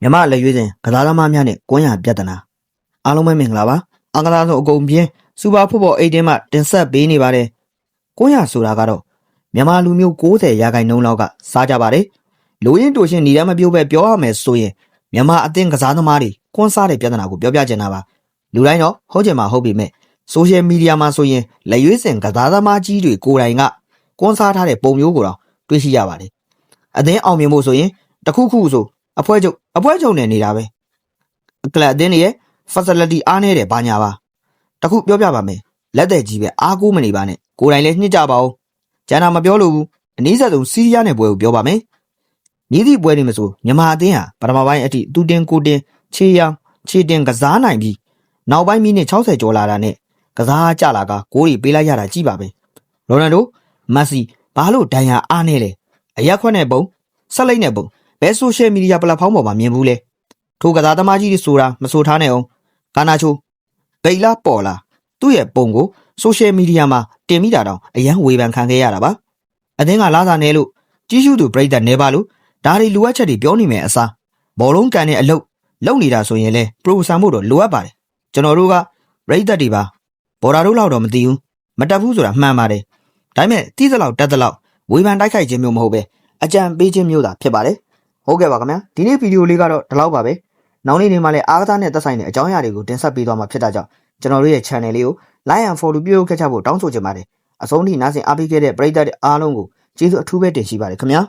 မြမလက်ရွေးစဉ်ကစားသမားများနဲ့ကွမ်းရပြဿနာအားလုံးပဲမင်္ဂလာပါအင်္ဂလာဆုံးအကုန်ပြင်းစူပါဖုတ်ဘောအိတ်တင်းမှတင်ဆက်ပေးနေပါတယ်ကွမ်းရဆိုတာကတော့မြန်မာလူမျိုး90ရာခိုင်နှုန်းလောက်ကစားကြပါတယ်လူရင်းတူရှင်ညီရမပြုတ်ပဲပြောရမယ်ဆိုရင်မြန်မာအသင်းကစားသမားတွေကွမ်းစားတဲ့ပြဿနာကိုပြောပြချင်တာပါလူတိုင်းတော့ဟုတ်ကြမှာဟုတ်ပြီမဲ့ဆိုရှယ်မီဒီယာမှာဆိုရင်လက်ရွေးစဉ်ကစားသမားကြီးတွေကိုယ်တိုင်ကကွမ်းစားထားတဲ့ပုံမျိုးကိုတော့တွေ့ရှိရပါတယ်အသင်းအောင်မြင်ဖို့ဆိုရင်တစ်ခုခုဆို အဖွဲချုပ်အဖွဲချုပ်နေနေတာပဲကလပ်အသင်းတွေရဲ့ facility အားနေတယ်ဘာညာပါတစ်ခုပြောပြပါမယ်လက်သက်ကြီးပဲအားကိုးမနေပါနဲ့ကိုယ်တိုင်လည်းညှစ်ကြပါဦးကျန်တာမပြောလို့ဘူးအနည်းဆက်ဆုံးစီးရီးယားနဲ့ပွဲကိုပြောပါမယ်မြည်သည့်ပွဲတွေမဆိုမြန်မာအသင်းဟာပထမပိုင်းအထိတူတင်ကိုတင်ခြေရန်ခြေတင်ကစားနိုင်ပြီးနောက်ပိုင်းမိနစ်60ကျော်လာတာနဲ့ကစားကြလာကဂိုးတွေပေးလိုက်ရတာကြည့်ပါပဲရိုနယ်ဒိုမက်ဆီဘာလို့ဒိုင်ယာအားနေလဲအရက်ခွက်နဲ့ပုံဆက်လိုက်နဲ့ပုံဘ ယ်ဆိုရှယ်မီဒီယာပလက်ဖောင်းပေါ်မှာမြင်ဘူးလဲထိုကစားသမားကြီးတွေဆိုတာမဆိုထားနဲ့အောင်ကာနာချိုဂိတ်လာပေါ်လာသူ့ရဲ့ပုံကိုဆိုရှယ်မီဒီယာမှာတင်မိတာတောင်အရန်ဝေဖန်ခံခဲ့ရတာပါအသင်းကလာစားနေလို့ကြီးစုသူပြိတ္တနေပါလို့ဒါတွေလိုအပ်ချက်တွေပြောနေမယ်အစားဘောလုံးကန်တဲ့အလုပ်လုပ်နေတာဆိုရင်လဲပရိုဆန်ဖို့တော့လိုအပ်ပါတယ်ကျွန်တော်တို့ကပြိတ္တတွေပါဘော်ဒါတို့လောက်တော့မသိဘူးမတက်ဘူးဆိုတာမှန်ပါတယ်ဒါပေမဲ့တီးသလောက်တက်သလောက်ဝေဖန်တိုက်ခိုက်ခြင်းမျိုးမဟုတ်ပဲအကြံပေးခြင်းမျိုးသာဖြစ်ပါတယ် ဟုတ်ကဲ့ပါခင်ဗျာဒီနေ့ဗီဒီယိုလေးကတော့ဒီလောက်ပါပဲနောက်နေ့တွေမှာလည်းအားကစားနဲ့သက်ဆိုင်တဲ့အကြောင်းအရာတွေကိုတင်ဆက်ပေးသွားမှာဖြစ်တာကြောင့်ကျွန်တော်တို့ရဲ့ channel လေးကို like and follow ပြုလုပ်ခဲ့ကြဖို့တောင်းဆိုချင်ပါတယ်အဆုံးထိနားဆင်အားပေးခဲ့တဲ့ပရိသတ်တွေအားလုံးကိုကျေးဇူးအထူးပဲတင်ရှိပါတယ်ခင်ဗျာ